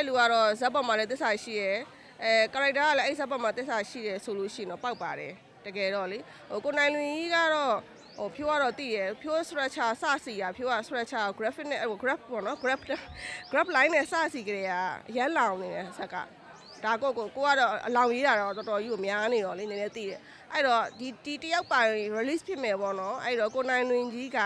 တဲ့လူကတော့ဇက်ပေါ်မှာလည်းတစ္ဆာရှိရယ်အဲကာရိုက်တာကလည်းအဲ့ဇက်ပေါ်မှာတစ္ဆာရှိတယ်ဆိုလို့ရှိရင်တော့ပေါက်ပါတယ်တကယ်တော့လေဟိုကိုနိုင်လွင်ကြီးကတော့ဟိုဖြိုးကတော့တည်ရယ်ဖြိုး structure စစီရဖြိုးက structure graphic နဲ့ဟို graph ပေါ့နော် graph graph line နဲ့စစီကြတဲ့ကအရန်လောင်နေတယ်ဇက်ကဒါကိုကိုကိုကတော့အလောင်ရေးတာတော့တော်တော်ကြီးကိုများနေတော့လေနည်းနည်းတည်တယ်အဲ့တော့ဒီဒီတယောက်ပါရင် release ဖြစ်မယ်ပေါ့နော်အဲ့တော့ကိုနိုင်လွင်ကြီးက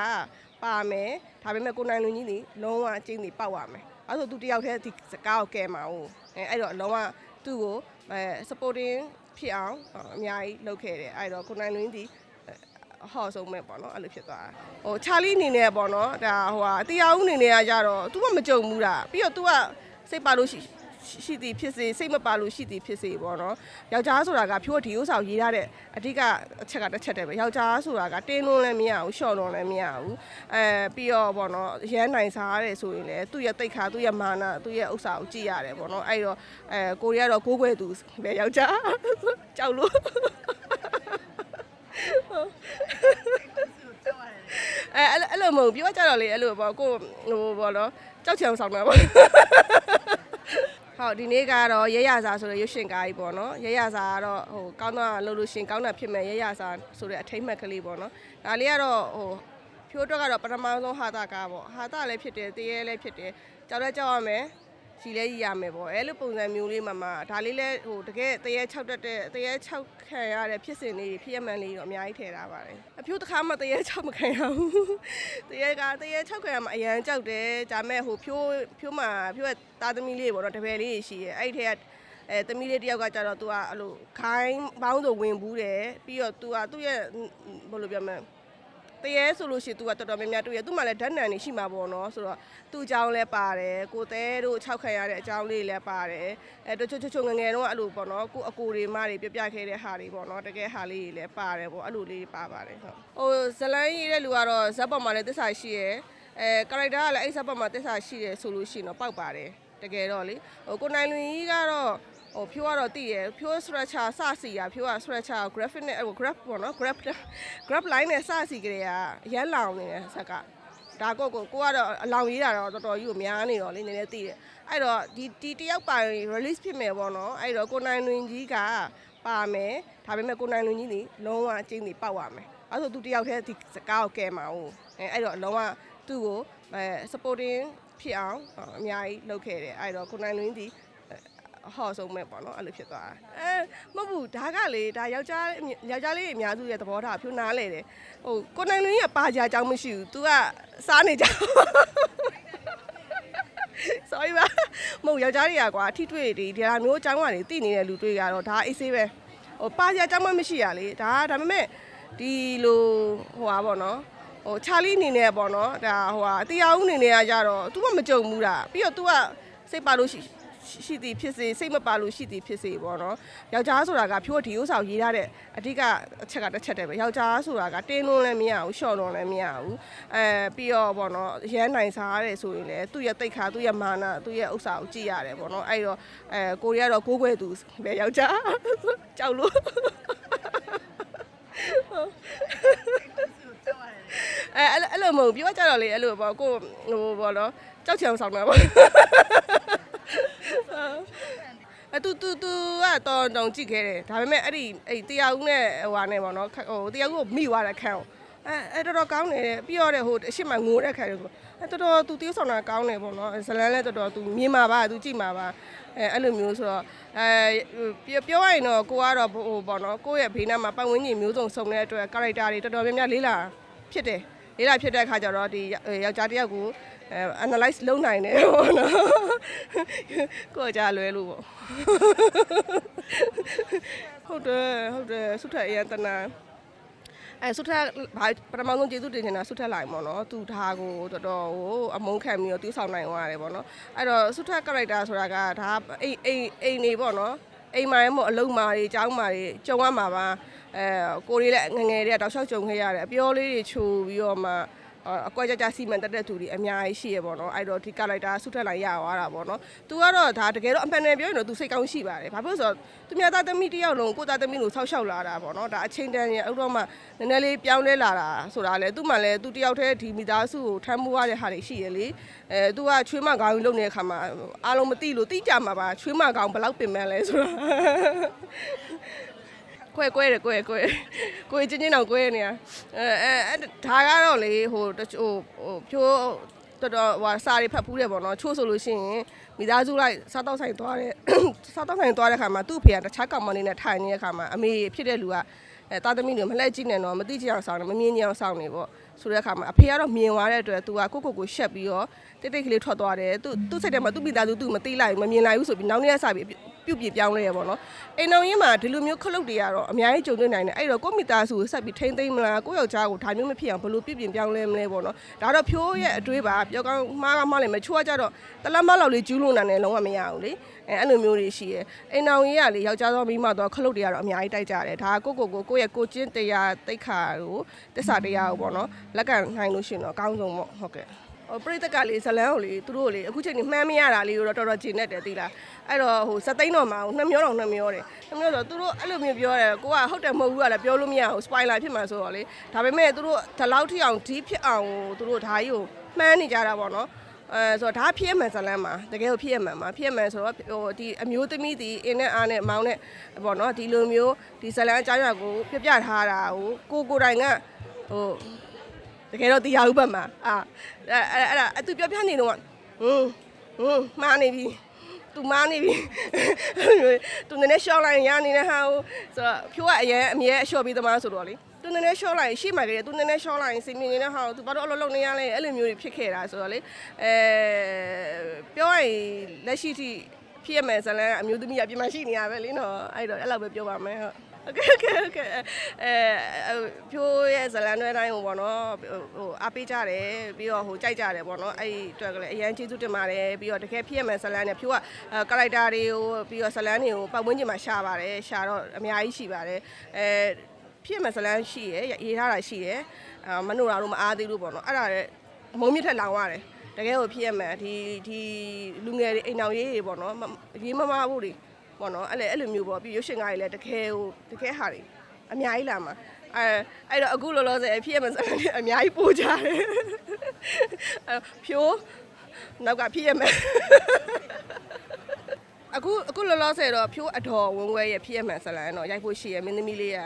ပါမယ်ဒါပေမဲ့ကိုနိုင်လွင်ကြီးนี่လုံးဝအကျင်းနေပေါက်ရမယ် အဲ့ဆိုသူတယောက်တည်းဒီစကားကိုကဲမှာ哦အဲအဲ့တော့အလုံးဝသူ့ကိုအဲ supporting ဖြစ်အောင်အများကြီးလုပ်ခဲ့တယ်အဲ့တော့ကိုနိုင်လွင်းဒီအဟော့ဆုံးမဲ့ပေါ့နော်အဲ့လိုဖြစ်သွားတာဟိုချာလီအနေနဲ့ပေါ့နော်ဒါဟိုဟာတရားဦးအနေနဲ့ကကြတော့ तू ကမကြုံဘူးတာပြီးတော့ तू ကစိတ်ပါလို့ရှိ ရှိသည်ဖြစ်စေစိတ်မပါလို့ရှိသည်ဖြစ်စေပေါ့နော်ယောက်ျားဆိုတာကဖြိုးဒီဥဆောင်ရေးရတဲ့အဓိကအချက်ကတစ်ချက်တည်းပဲယောက်ျားဆိုတာကတင်းလွန်းလည်းမရဘူးရှော့လွန်းလည်းမရဘူးအဲပြီးတော့ပေါ့နော်ရမ်းနိုင်စားရတယ်ဆိုရင်လည်းသူ့ရဲ့တိတ်ခါသူ့ရဲ့မာနသူ့ရဲ့ဥစ္စာကိုကြည့်ရတယ်ပေါ့နော်အဲ့တော့အဲကိုရီးယားတော့ကိုးကွယ်သူပဲယောက်ျားကြောက်လို့အဲအဲ့လိုအဲ့လိုမဟုတ်ဘူးပြောကြတော့လေအဲ့လိုပေါ့ကိုဟိုပေါ့နော်ကြောက်ချင်အောင်ဆောင်တာပေါ့ ဟုတ်ဒီနေ့ကတော့ရရစာဆိုတဲ့ရုပ်ရှင်ကားကြီးပေါ့နော်ရရစာကတော့ဟိုကောင်းတော့လို့လို့ရှရင်ကောင်းတာဖြစ်မဲ့ရရစာဆိုတဲ့အထိမ့်မှတ်ကလေးပေါ့နော်ဒါလေးကတော့ဟိုဖြိုးတော့ကတော့ပထမဆုံးဟာတာကားပေါ့ဟာတာလည်းဖြစ်တယ်တရေလည်းဖြစ်တယ်ကြောက်လည်းကြောက်ရမယ် ရှိလဲရည်ရမယ်ပေါ့အဲလိုပုံစံမျိုးလေးမှာမှဒါလေးလဲဟိုတကယ်တရေ6တက်တဲ့တရေ6ခံရတဲ့ဖြစ်စဉ်လေးဖြစ်ရမှန်လေးတော့အများကြီးထည့်ထားပါတယ်အဖြိုးတစ်ခါမှတရေ6မခံရဘူးတရေကတရေ6ခံရမှအရန်ကြောက်တယ်ဒါမဲ့ဟိုဖြိုးဖြိုးမှာဖြိုးရဲ့သားသမီးလေးပေါ့နော်တပည့်လေးရှိရဲ့အဲ့ဒီထဲကအဲသမီးလေးတယောက်ကကြတော့ तू ကအဲ့လိုခိုင်းပေါင်းဆိုဝင်ဘူးတယ်ပြီးတော့ तू ကသူ့ရဲ့ဘယ်လိုပြောမလဲ တရေဆိုလို့ရှိရင် तू ကတော်တော်များများတွေ့ရ तू မှလည်းဓာတ်နံနေရှိမှာပေါ့နော်ဆိုတော့သူ့အကြောင်းလည်းပါတယ်ကိုတဲတို့6ခံရတဲ့အကြောင်းလေးလည်းပါတယ်အဲတချို့ချို့ချို့ငယ်ငယ်တော့အဲ့လိုပေါ့နော်ကိုအကိုတွေမတွေပြပြခဲ့တဲ့ဟာတွေပေါ့နော်တကယ်ဟာလေးတွေလည်းပါတယ်ပေါ့အဲ့လိုလေးပါပါတယ်ဟုတ်ဟိုဇလန်းရေးတဲ့လူကတော့ဇက်ပေါ်မှာလည်းတစ္ဆာရှိရယ်အဲကာရိုက်တာကလည်းအဲ့ဇက်ပေါ်မှာတစ္ဆာရှိတယ်ဆိုလို့ရှိရင်တော့ပေါက်ပါတယ်တကယ်တော့လေဟိုကိုနိုင်လွင်ကြီးကတော့ ဟိုဖြိုးကတော့တည်ရယ်ဖြိုး structure စစီရဖြိုးက structure graphic နဲ့ဟို graph ပေါ့နော် graph graph line နဲ့စစီကြတဲ့ကအရန်လောင်နေတယ်ဇက်ကဒါကိုကိုကိုကတော့အလောင်ရေးတာတော့တော်တော်ကြီးကိုများနေတော့လေနည်းနည်းတည်တယ်အဲ့တော့ဒီဒီတယောက်ပါရင် release ဖြစ်မယ်ပေါ့နော်အဲ့တော့ကိုနိုင်လွင်ကြီးကပါမယ်ဒါပေမဲ့ကိုနိုင်လွင်ကြီးนี่လုံးဝအကျင်းနေပေါက်ရမယ်အဲ့ဆိုသူတယောက်တည်းဒီစကားကိုကဲမှာ哦အဲအဲ့တော့လုံးဝသူ့ကိုအဲ supporting ဖြစ်အောင်အများကြီးလုပ်ခဲ့တယ်အဲ့တော့ကိုနိုင်လွင်ကြီး အဟော့ဆုံးမဲ့ပေါ့နော်အဲ့လိုဖြစ်သွားတာအဲမဟုတ်ဘူးဒါကလေဒါယောက်ျားယောက်ျားလေးအများစုရဲ့သဘောထားဖြူနားလေတယ်ဟိုကိုနိုင်လွင်ကပါကြအကြောင်းမရှိဘူး तू ကစားနေကြ sorry ပါမဟုတ်ယောက်ျားတွေကကွာအထီးတွေ့တွေဒီဟာမျိုးအကြောင်းကနေသိနေတဲ့လူတွေကတော့ဒါအေးဆေးပဲဟိုပါကြအကြောင်းမှမရှိရလေဒါဒါပေမဲ့ဒီလိုဟိုပါပေါ့နော်ဟိုချာလီအနေနဲ့ပေါ့နော်ဒါဟိုဟာတရားဦးအနေနဲ့ကကြတော့ तू ကမကြုံဘူးတာပြီးတော့ तू ကစိတ်ပါလို့ရှိ ရှိသည်ဖြစ်စေစိတ်မပါလို့ရှိသည်ဖြစ်စေပေါ့နော်ယောက်ျားဆိုတာကဖြိုးဒီဥဆောင်ရေးထားတဲ့အဓိကအချက်ကတစ်ချက်တည်းပဲယောက်ျားဆိုတာကတင်းလွန်းလည်းမရဘူးရှော့လွန်းလည်းမရဘူးအဲပြီးတော့ပေါ့နော်ရမ်းနိုင်စားရတယ်ဆိုရင်လည်းသူ့ရဲ့တိတ်ခါသူ့ရဲ့မာနသူ့ရဲ့ဥစ္စာကိုကြည့်ရတယ်ပေါ့နော်အဲ့တော့အဲကိုရီးယားတော့ကိုးကွယ်သူပဲယောက်ျားကြောက်လို့အဲအဲ့လိုအဲ့လိုမဟုတ်ဘူးပြောကြတော့လေအဲ့လိုပေါ့ကိုဟိုပေါ့နော်ကြောက်ချင်အောင်ဆောင်တာပေါ့ အဲတူတူတူကတော်တော်ကြည့်ခဲ့တယ်ဒါပေမဲ့အဲ့ဒီအဲ့ဒီတရားဦးနဲ့ဟိုဟာနဲ့ပေါ့နော်ခဟိုတရားဦးကိုမိသွားတဲ့ခန်းကိုအဲအဲတော်တော်ကောင်းတယ်ပြီးတော့တဲ့ဟိုအရှိမငိုတဲ့ခန်းကိုအဲတော်တော်သူတေးဆောင်တာကောင်းတယ်ပေါ့နော်ဇလန်းလည်းတော်တော်သူမြင်မှာပါသူကြည့်မှာပါအဲအဲ့လိုမျိုးဆိုတော့အဲပြောရရင်တော့ကိုကတော့ဟိုပေါ့နော်ကိုယ့်ရဲ့ဘေးနားမှာပတ်ဝန်းကျင်မျိုးစုံစုံတဲ့အတွက် character တွေတော်တော်များများလေးလာဖြစ်တယ်လေးလာဖြစ်တဲ့အခါကျတော့ဒီယောက်ျားတစ်ယောက်ကို အဲ analyze လုပ်နိုင်တယ်ပေါ့နော်ကိုယ်ကြလွဲလို့ပေါ့ဟုတ်တယ်ဟုတ်တယ်ဆုထက်အရန်တနာအဲဆုထက်ဘာပထမဆုံးကျေးဇူးတင်နေတာဆုထက်လိုက်ပေါ့နော်သူထားကိုတော်တော်ဟိုအမုန်းခံပြီးတော့တူးဆောင်နိုင်သွားတယ်ပေါ့နော်အဲ့တော့ဆုထက် character ဆိုတာကဒါအိမ်အိမ်အိမ်နေပေါ့နော်အိမ်မာရဲမို့အလုံးမာတွေအကြောင်းမာတွေကြုံရမှာပါအဲကိုရီးလည်းငငယ်တွေကတောက်လျှောက်ကြုံခဲ့ရတယ်အပြောလေးတွေခြူပြီးတော့မှဟ အကွက်ကြကြစီမံတက်တဲ့သူတွေအများကြီးရှိရပေါ့နော်အဲ့တော့ဒီကာလိုက်တာဆုထက်လိုက်ရသွားတာပေါ့နော်သူကတော့ဒါတကယ်တော့အမှန်တန်ပြောရင်တော့သူစိတ်ကောင်းရှိပါတယ်ဘာဖြစ်လို့ဆိုတော့သူများသားသမီးတစ်ယောက်လုံးကိုသားသမီးလို့ဆောက်ရှောက်လာတာပေါ့နော်ဒါအချိန်တန်ရင်အဲ့တော့မှနည်းနည်းလေးပြောင်းလဲလာတာဆိုတာလေသူ့မှလည်းသူတယောက်တည်းဒီမိသားစုကိုထမ်းမှုရတဲ့ဟာတွေရှိရလေအဲသူကချွေးမကောင်းကြီးလုပ်နေတဲ့ခါမှာအားလုံးမသိလို့သိကြမှာပါချွေးမကောင်းဘယ်လောက်ပင်မလဲဆိုတာ ကွဲကွဲတယ်ကွဲကွဲကိုချင်းချင်းတော့ကွဲနေရအဲအဲဒါကတော့လေဟိုဟိုဟိုဖြိုးတော်တော်ဟိုစာတွေဖတ်ဖူးတယ်ပေါ့နော်ချို့ဆိုလို့ရှိရင်မိသားစုလိုက်စားတော့ဆိုင်သွားတယ်စားတော့ဆိုင်သွားတဲ့ခါမှာသူ့ဖေကတခြားကောင်မလေးနဲ့ထိုင်နေတဲ့ခါမှာအမေဖြစ်တဲ့လူကအဲတာသမီတွေမလှည့်ကြည့်နဲ့တော့မသိချင်အောင်စောင်းတယ်မမြင်ချင်အောင်စောင်းနေပေါ့ဆိုတဲ့အခါမှာအဖေကတော့မြင်သွားတဲ့အတွက်သူကကိုကိုကိုရှက်ပြီးတော့တိတ်တိတ်ကလေးထွက်သွားတယ်သူသူ့စိတ်ထဲမှာသူ့မိသားစုသူ့မသိလိုက်ဘူးမမြင်လိုက်ဘူးဆိုပြီးနောက်နေ့ကစပြီး ပြုတ်ပြပြောင်းလဲရပေါ့နော်အိမ်တော်ရင်းမှာဒီလိုမျိုးခလုတ်တွေကတော့အများကြီးကြုံတွေ့နိုင်တယ်အဲ့တော့ကိုမိသားစုကိုဆက်ပြီးထိမ့်သိမ့်မလားကိုယောက်ျားကိုဒါမျိုးမဖြစ်အောင်ဘယ်လိုပြုတ်ပြင်ပြောင်းလဲမလဲပေါ့နော်ဒါတော့ဖြိုးရဲ့အတွေးပါပြောကောင်းမှားကမှားလိမ့်မယ်ချိုးကကြတော့တလက်မလောက်လေးကျူးလို့နိုင်တယ်လုံးဝမရဘူးလေအဲအဲ့လိုမျိုးတွေရှိရဲအိမ်တော်ရင်းကလေယောက်ျားသောမိန်းမတော့ခလုတ်တွေကတော့အများကြီးတိုက်ကြတယ်ဒါကကိုကိုကိုကိုရဲ့ကိုချင်းတရားတိတ်ခါကိုတစ္ဆာတရားကိုပေါ့နော်လက်ကနိုင်လို့ရှိရင်တော့အကောင်းဆုံးပေါ့ဟုတ်ကဲ့ ဟိုပရိသတ်ကလေဇလန်းကိုလေသူတို့ကိုလေအခုချိန်นี้မှန်းမရတာလေးကိုတော့တော်တော်ဂျင်းနေတယ်သိလားအဲ့တော့ဟိုစသိန်းတော်မှာဟိုနှစ်မျောတော်နှစ်မျောတယ်နှစ်မျောတော့သူတို့အဲ့လိုမျိုးပြောတယ်ကိုကဟုတ်တယ်မဟုတ်ဘူးကလည်းပြောလို့မရဘူးစပိုင်လာဖြစ်မှာဆိုတော့လေဒါပေမဲ့သူတို့ဒီလောက်ထိအောင်ဒီဖြစ်အောင်သူတို့ဒါကြီးကိုမှန်းနေကြတာပေါ့နော်အဲဆိုတော့ဒါဖြစ်ရမှန်ဇလန်းမှာတကယ်ကိုဖြစ်ရမှန်မှာဖြစ်ရမှန်ဆိုတော့ဟိုဒီအမျိုးသမီးဒီအင်းနဲ့အားနဲ့မောင်းနဲ့ပေါ့နော်ဒီလိုမျိုးဒီဇလန်းအကြောင်းအရာကိုပြပြထားတာကိုကိုကိုယ်တိုင်ကဟို တကယ်တော့တရားဥပမာအာအဲ့အဲ့အဲ့ဒါအသူပြောပြနေတော့ဟွန်းဟွန်းမှားနေပြီသူမားနေပြီသူနည်းနည်းရှော့လိုက်ရင်ရနေတဲ့ဟာကိုဆိုတော့ဖြိုးကအရင်အမြဲအလျှော့ပြီးသမားဆိုတော့လေသူနည်းနည်းရှော့လိုက်ရင်ရှေ့မှာကလေးသူနည်းနည်းရှော့လိုက်ရင်စင်မြင်နေတဲ့ဟာကိုသူဘာလို့အလုပ်လုပ်နေရလဲအဲ့လိုမျိုးတွေဖြစ်ခဲ့တာဆိုတော့လေအဲပြောရရင်လက်ရှိထိဖြစ်ရမယ်ဇလန်အမျိုးသမီးကပြင်မရှိနေရပဲလေနော်အဲ့တော့အဲ့လောက်ပဲပြောပါမယ်ဟုတ် โอเคโอเคโอเคအဲဖြိုးရဲ့ဇလန်တွဲတိုင်းဟိုပေါ့နော်ဟိုအားပေးကြတယ်ပြီးတော့ဟိုကြိုက်ကြတယ်ပေါ့နော်အဲ့ဒီအတွက်ကလည်းအရန်ကျေးဇူးတင်ပါတယ်ပြီးတော့တကယ်ဖြစ်ရမယ်ဇလန်နဲ့ဖြိုးကကာရိုက်တာတွေကိုပြီးတော့ဇလန်တွေကိုပတ်ဝန်းကျင်မှာရှာပါတယ်ရှာတော့အများကြီးရှိပါတယ်အဲဖြစ်ရမယ်ဇလန်ရှိရယ်ရေးထားတာရှိရယ်အာမနိုရာတို့မအားသေးလို့ပေါ့နော်အဲ့ဒါလည်းမုံမြင့်ထက်လောင်ရတယ်တကယ်ကိုဖြစ်ရမယ်ဒီဒီလူငယ်တွေအိမ်အောင်ရေးတွေပေါ့နော်ရေးမမဖို့တွေ ပေါ့နော်အဲ့လေအဲ့လိုမျိုးပေါ့ပြီးရုပ်ရှင်ကားတွေလည်းတကယ်ဟိုတကယ်ဟာတွေအများကြီးလာမှာအဲအဲ့တော့အခုလောလောဆယ်ဖြစ်ရမစမ်းတယ်အများကြီးပို့ကြတယ်အဲဖြိုးနောက်ကဖြစ်ရမယ်အခုအခုလောလောဆယ်တော့ဖြိုးအတော်ဝင်းဝဲရဲ့ဖြစ်ရမှန်ဇလန်တော့ရိုက်ဖို့ရှိရမင်းသမီးလေးက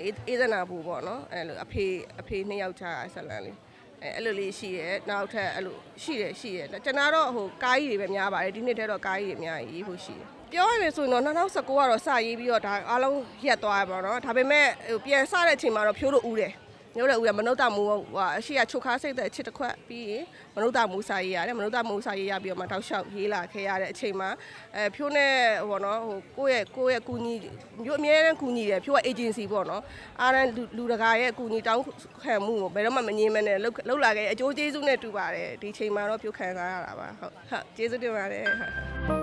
အေးအေးသနာဘူးပေါ့နော်အဲ့လိုအဖေအဖေနှစ်ယောက်ချဇလန်လေးအဲအဲ့လိုလေးရှိရဲနောက်ထပ်အဲ့လိုရှိတယ်ရှိရဲကျွန်တော်တော့ဟိုကားကြီးတွေပဲများပါတယ်ဒီနှစ်တည်းတော့ကားကြီးတွေအများကြီးရေးဖို့ရှိတယ် ပြောရရင်ဆိုရင်တော့2019ကတော့စရေးပြီးတော့ဒါအားလုံးရက်သွားရပါတော့ဒါပေမဲ့ဟိုပြန်စတဲ့အချိန်မှာတော့ဖြိုးလို့ဦးတယ်ညို့လည်းဦးရမနုဿမူဟိုအရှိကချုပ်ခါစိတ်တဲ့အချစ်တစ်ခွက်ပြီးရင်မနုဿမူစာရေးရတယ်မနုဿမူစာရေးရပြီးတော့မှတောက်လျှောက်ရေးလာခဲ့ရတဲ့အချိန်မှာအဲဖြိုးနဲ့ဟိုပေါ့နော်ဟိုကိုယ့်ရဲ့ကိုယ့်ရဲ့ကူညီမျိုးအများနဲ့ကူညီတယ်ဖြိုးက agency ပေါ့နော်အားရန်လူတကာရဲ့ကူညီတောင်းခံမှုကိုဘယ်တော့မှမငြင်းမနဲ့လှုပ်လှုပ်လာခဲ့အကျိုးကျေးဇူးနဲ့တူပါတယ်ဒီချိန်မှာတော့ဖြိုးခံစားရတာပါဟုတ်ဟုတ်ကျေးဇူးတင်ပါတယ်ဟုတ်